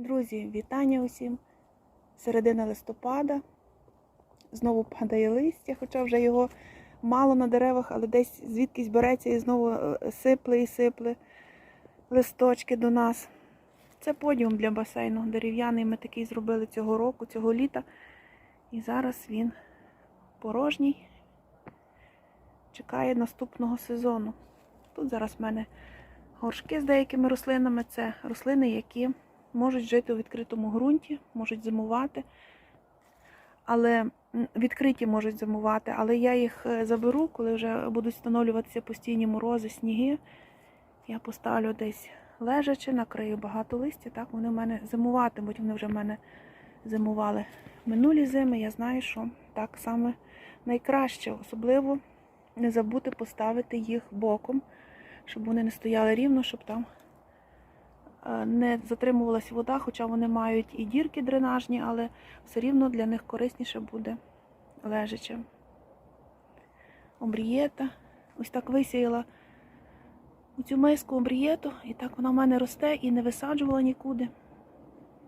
Друзі, вітання усім. Середина листопада. Знову падає листя, хоча вже його мало на деревах, але десь звідкись береться і знову е, сипле і сипле листочки до нас. Це подіум для басейну. Дерев'яний ми такий зробили цього року, цього літа. І зараз він порожній. Чекає наступного сезону. Тут зараз в мене горшки з деякими рослинами. Це рослини, які можуть жити у відкритому ґрунті, можуть зимувати, але відкриті можуть зимувати, але я їх е, заберу, коли вже будуть встановлюватися постійні морози, сніги. Я поставлю десь лежачи, накрию багато листя, так вони в мене зимуватимуть. Вони вже в мене зимували минулі зими. Я знаю, що так саме найкраще. Особливо не забути поставити їх боком, щоб вони не стояли рівно, щоб там не затримувалась вода, хоча вони мають і дірки дренажні, але все рівно для них корисніше буде лежачи. Обрієта. Ось так висіяла у цю миску обрієту, і так вона в мене росте і не висаджувала нікуди.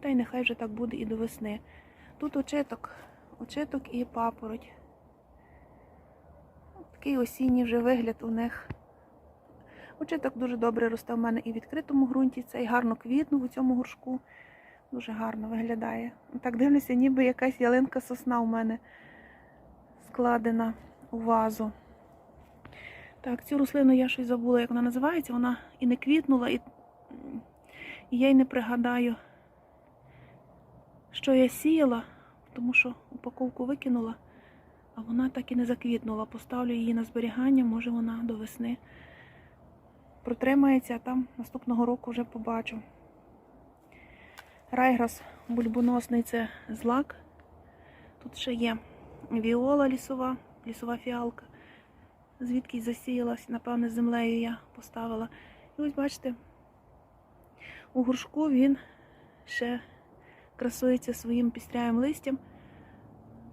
Та й нехай вже так буде і до весни. Тут очиток, очиток і папороть. Такий осінній вже вигляд у них. Очиток дуже добре росте в мене і в відкритому ґрунті. Цей гарно квітнув у цьому горшку. Дуже гарно виглядає. Так дивлюся, ніби якась ялинка сосна у мене складена у вазу. Так, цю рослину я щось забула, як вона називається. Вона і не квітнула, і, і я й не пригадаю, що я сіяла, тому що упаковку викинула, а вона так і не заквітнула. Поставлю її на зберігання, може вона до весни протримається, а там наступного року вже побачу. Райграс бульбоносний це злак. Тут ще є віола лісова, лісова фіалка. Звідки засіялась, напевне, землею я поставила. І ось бачите, у горшку він ще красується своїм пістрявим листям,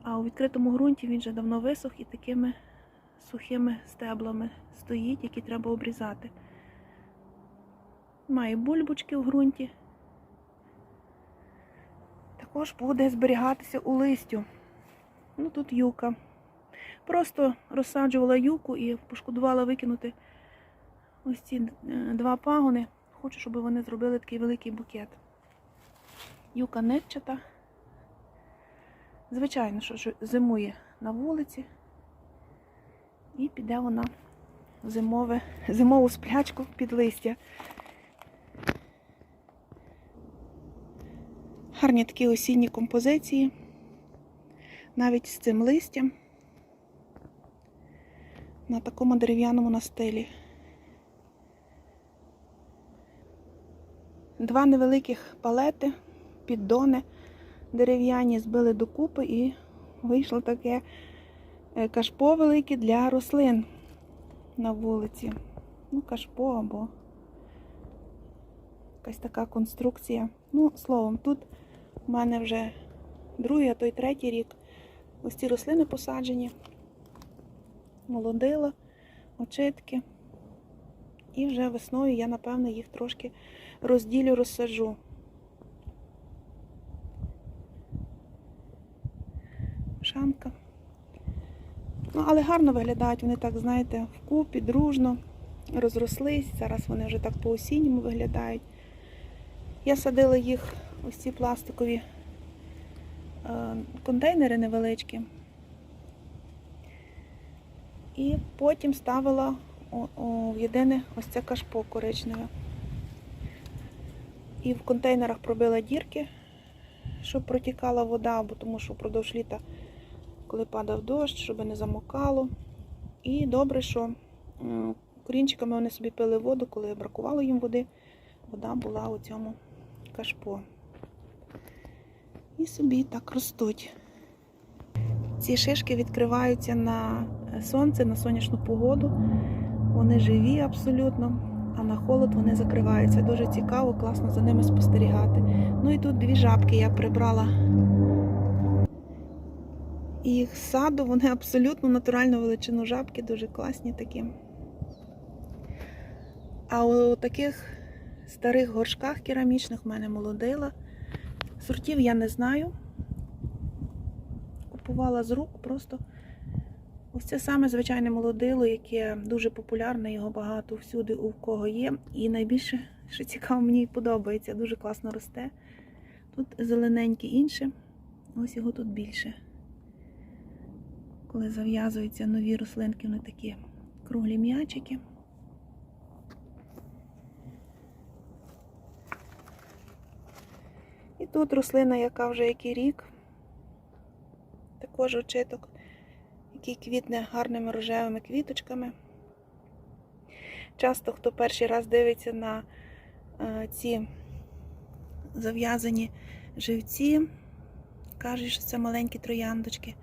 а у відкритому ґрунті він вже давно висох і такими сухими стеблами стоїть, які треба обрізати. Має бульбочки в ґрунті. Також буде зберігатися у листю. Ну тут юка. Просто розсаджувала юку і пошкодувала викинути ось ці е, два пагони. Хочу, щоб вони зробили такий великий букет. Юка нитчата. Звичайно, що зимує на вулиці. І піде вона в зимову сплячку під листя. Гарні такі осінні композиції. Навіть з цим листям на такому дерев'яному настилі. Два невеликих палети, піддони дерев'яні збили докупи і вийшло таке е, кашпо велике для рослин на вулиці. Ну, кашпо або якась така конструкція. Ну, словом, тут у мене вже другий, а то й третій рік. Ось ці рослини посаджені молодила, очитки. І вже весною я, напевно, їх трошки розділю, розсаджу. Шанка. Ну, але гарно виглядають, вони так, знаєте, вкупі, дружно розрослись. Зараз вони вже так по-осінньому виглядають. Я садила їх ось ці пластикові е, контейнери невеличкі. І потім ставила в єдине ось це кашпо коричневе. І в контейнерах пробила дірки, щоб протікала вода, бо тому що впродовж літа, коли падав дощ, щоб не замокало. І добре, що корінчиками вони собі пили воду, коли бракувало їм води, вода була у цьому кашпо. І собі так ростуть. Ці шишки відкриваються на сонце, на сонячну погоду. Вони живі абсолютно, а на холод вони закриваються. Дуже цікаво, класно за ними спостерігати. Ну і тут дві жабки я прибрала. І їх саду, вони абсолютно натуральну величину жабки, дуже класні такі. А у таких старих горшках керамічних в мене молодила Сортів я не знаю. Купувала з рук просто. Ось це саме звичайне молодило, яке дуже популярне, його багато всюди у кого є. І найбільше, що цікаво, мені подобається, дуже класно росте. Тут зелененьке інше, ось його тут більше. Коли зав'язуються нові рослинки, вони такі круглі м'ячики. Тут рослина, яка вже який рік, також очиток, який квітне гарними рожевими квіточками. Часто хто перший раз дивиться на е, ці зав'язані живці, кажуть, що це маленькі трояндочки.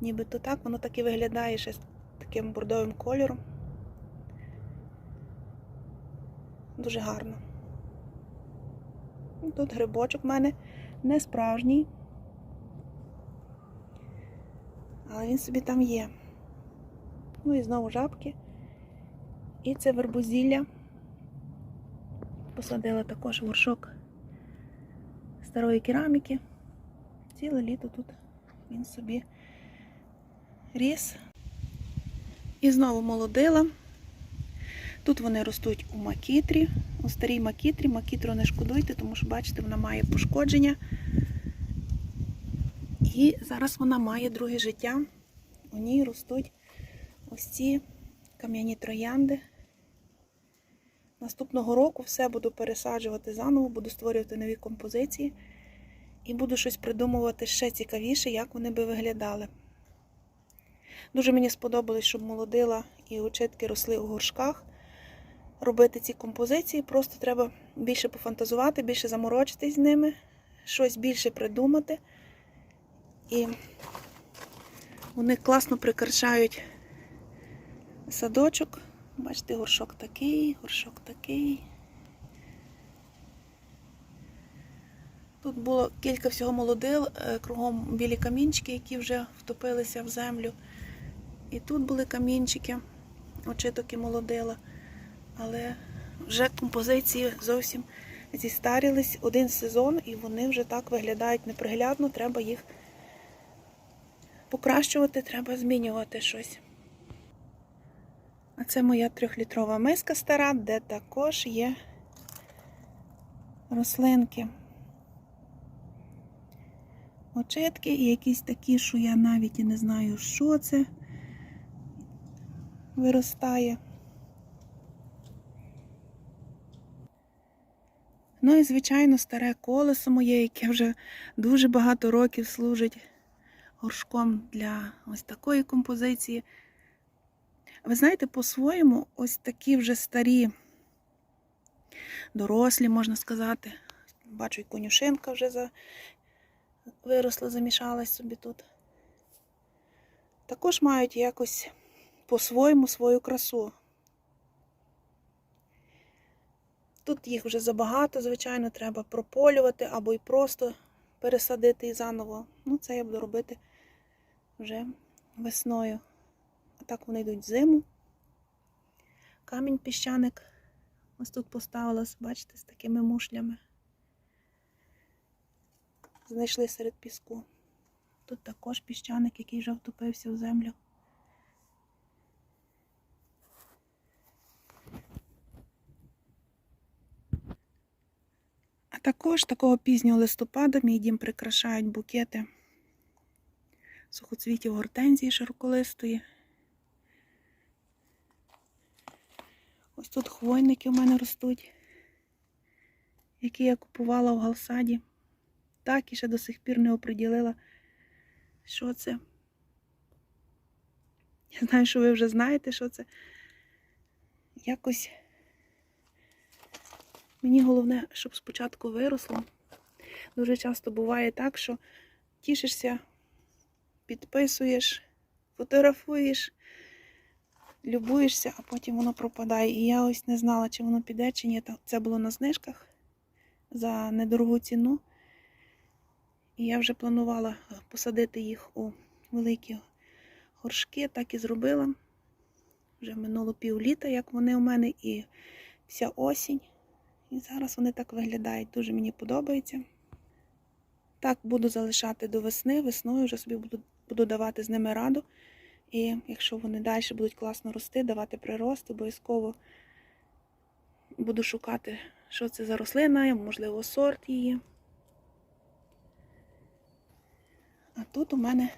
Нібито так, воно так і виглядає ще з таким бордовим кольором. Дуже гарно. Тут грибочок в мене не справжній, але він собі там є. Ну і знову жабки. І це вербузілля. Посадила також горшок старої кераміки. Ціле літо тут він собі ріс. І знову молодила. Тут вони ростуть у макітрі, у старій макітрі. Макітру не шкодуйте, тому що, бачите, вона має пошкодження. І зараз вона має друге життя. У ній ростуть ось ці кам'яні троянди. Наступного року все буду пересаджувати заново, буду створювати нові композиції і буду щось придумувати ще цікавіше, як вони би виглядали. Дуже мені сподобалось, щоб молодила і очитки росли у горшках. Робити ці композиції, просто треба більше пофантазувати, більше заморочитись з ними, щось більше придумати. І вони класно прикрашають садочок. Бачите, горшок такий, горшок такий. Тут було кілька всього молодил, е, кругом білі камінчики, які вже втопилися в землю. І тут були камінчики, очиток і молодила. Але вже композиції зовсім зістарілись один сезон, і вони вже так виглядають неприглядно, треба їх покращувати, треба змінювати щось. А це моя трьохлітрова миска стара, де також є рослинки. Очитки і якісь такі, що я навіть і не знаю, що це виростає. Ну і, звичайно, старе колесо моє, яке вже дуже багато років служить горшком для ось такої композиції. Ви знаєте, по-своєму, ось такі вже старі, дорослі, можна сказати. Бачу, і конюшинка вже за... виросла, замішалась собі тут. Також мають якось по-своєму свою красу. Тут їх вже забагато, звичайно, треба прополювати або й просто пересадити і заново. Ну, це я буду робити вже весною. А так вони йдуть зиму. Камінь піщаник ось тут поставилась, бачите, з такими мушлями. Знайшли серед піску. Тут також піщаник, який вже втопився в землю. Також такого пізнього листопада мій дім прикрашають букети сухоцвітів гортензії широколистої. Ось тут хвойники у мене ростуть, які я купувала в Галсаді. Так і ще до сих пір не оприділила, що це. Я знаю, що ви вже знаєте, що це. Якось мені головне, щоб спочатку виросло. Дуже часто буває так, що тішишся, підписуєш, фотографуєш, любуєшся, а потім воно пропадає. І я ось не знала, чи воно піде, чи ні. Це було на знижках за недорогу ціну. І я вже планувала посадити їх у великі горшки, так і зробила. Вже минуло пів літа, як вони у мене, і вся осінь. І зараз вони так виглядають. Дуже мені подобається. Так буду залишати до весни. Весною вже собі буду, буду давати з ними раду. І якщо вони далі будуть класно рости, давати прирост, обов'язково буду шукати, що це за рослина, можливо, сорт її. А тут у мене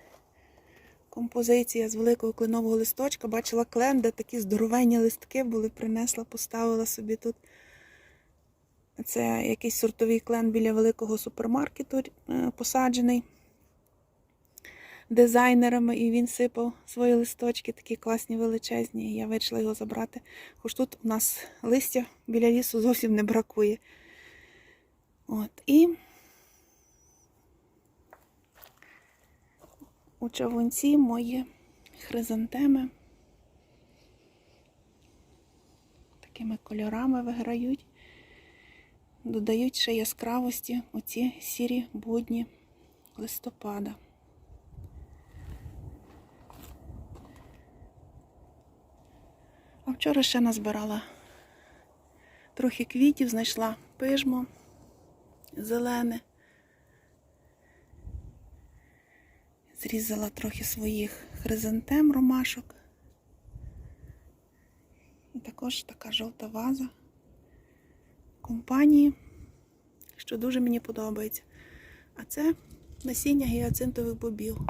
композиція з великого кленового листочка. Бачила клен, де такі здоровенні листки були, принесла, поставила собі тут. Це якийсь сортовий клен біля великого супермаркету е, посаджений дизайнерами, і він сипав свої листочки, такі класні, величезні. І я вирішила його забрати. Хоч тут у нас листя біля лісу зовсім не бракує. От, і у чавунці мої хризантеми. Такими кольорами виграють, додають ще яскравості оці сірі будні листопада. А вчора ще назбирала трохи квітів, знайшла пижмо зелене. Зрізала трохи своїх хризантем ромашок. І також така жовта ваза компанії, що дуже мені подобається. А це насіння гіацинтових бобів.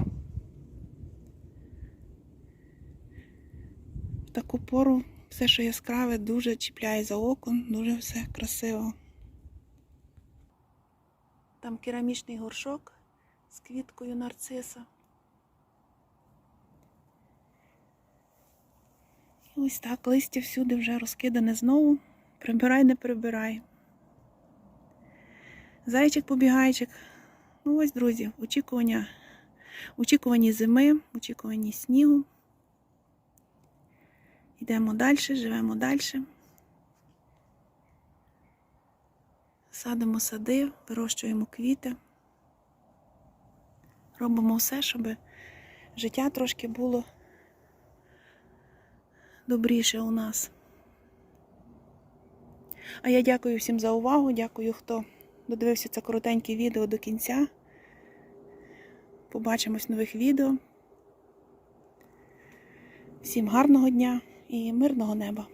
В таку пору все, що яскраве, дуже чіпляє за око, дуже все красиво. Там керамічний горшок з квіткою нарциса. І ось так листя всюди вже розкидане знову. Прибирай, не прибирай. Зайчик побігайчик. Ну ось, друзі, очікування. Очікувані зими, очікувані снігу. Йдемо далі, живемо далі. Садимо сади, вирощуємо квіти. Робимо все, щоб життя трошки було добріше у нас. А я дякую всім за увагу, дякую, хто додивився це коротеньке відео до кінця. Побачимось в нових відео. Всім гарного дня і мирного неба!